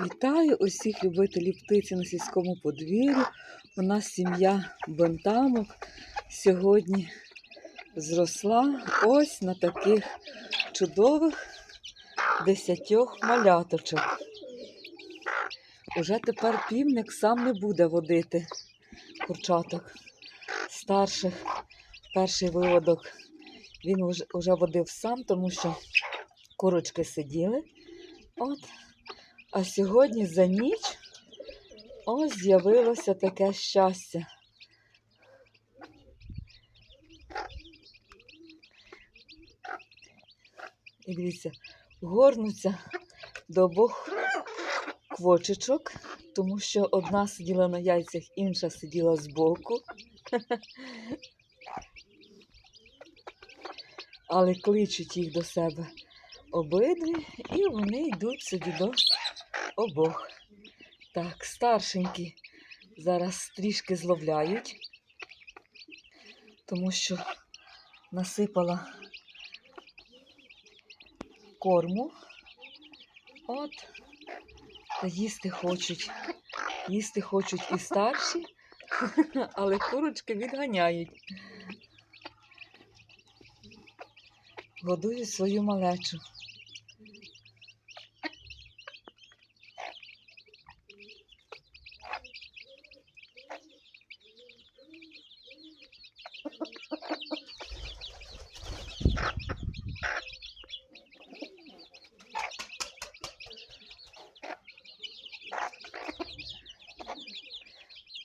Вітаю усіх любителів птиці на сільському подвір'ю. У нас сім'я бентамок сьогодні зросла ось на таких чудових десятьох маляточок. Уже тепер півник сам не буде водити курчаток старших. Перший виводок він уже водив сам, тому що курочки сиділи. От. А сьогодні за ніч ось з'явилося таке щастя. І дивіться, горнуться до обох квочечок, тому що одна сиділа на яйцях, інша сиділа збоку. Але кличуть їх до себе обидві, і вони йдуть собі до обох. Так, старшенькі зараз трішки зловляють, тому що насипала корму. От, та їсти хочуть. Їсти хочуть і старші, але курочки відганяють. Годують свою малечу.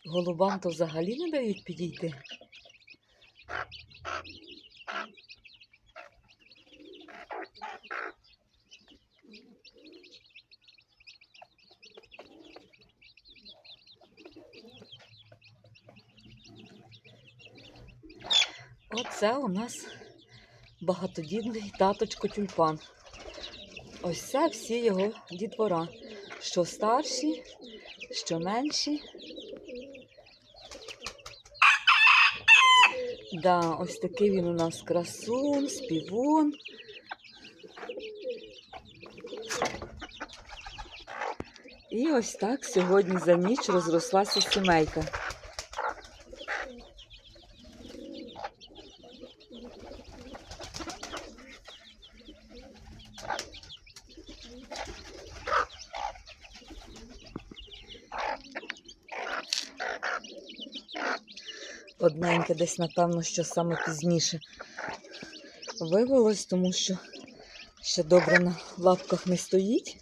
Голубам то взагалі не дають підійти. Оце у нас багатодітний таточко тюльпан. Ось це всі його дітвора. Що старші, що менші. Да, ось такий він у нас красун, співун. І ось так сьогодні за ніч розрослася сімейка. Одненьке десь, напевно, що саме пізніше вивелось, тому що ще добре на лапках не стоїть.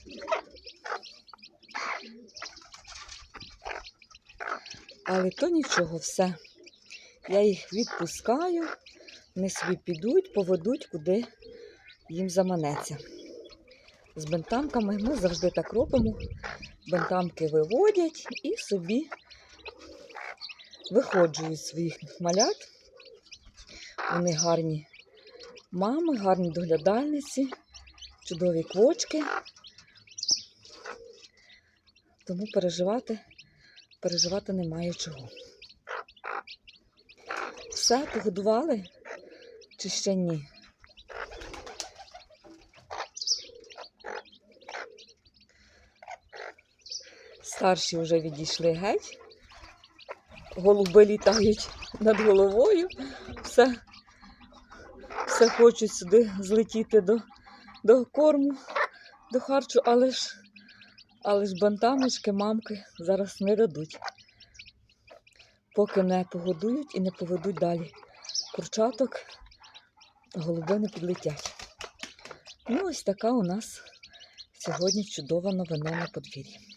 Але то нічого, все. Я їх відпускаю, вони собі підуть, поведуть, куди їм заманеться. З бентамками ми завжди так робимо. Бентамки виводять і собі виходжують своїх малят. Вони гарні мами, гарні доглядальниці, чудові квочки. Тому переживати, переживати немає чого. Все, погодували чи ще ні? Старші вже відійшли геть голуби літають над головою, все, все хочуть сюди злетіти до, до корму, до харчу, але ж, але ж бантамочки, мамки зараз не дадуть, поки не погодують і не поведуть далі. Курчаток голуби не підлетять. Ну, ось така у нас сьогодні чудова новина на подвір'ї.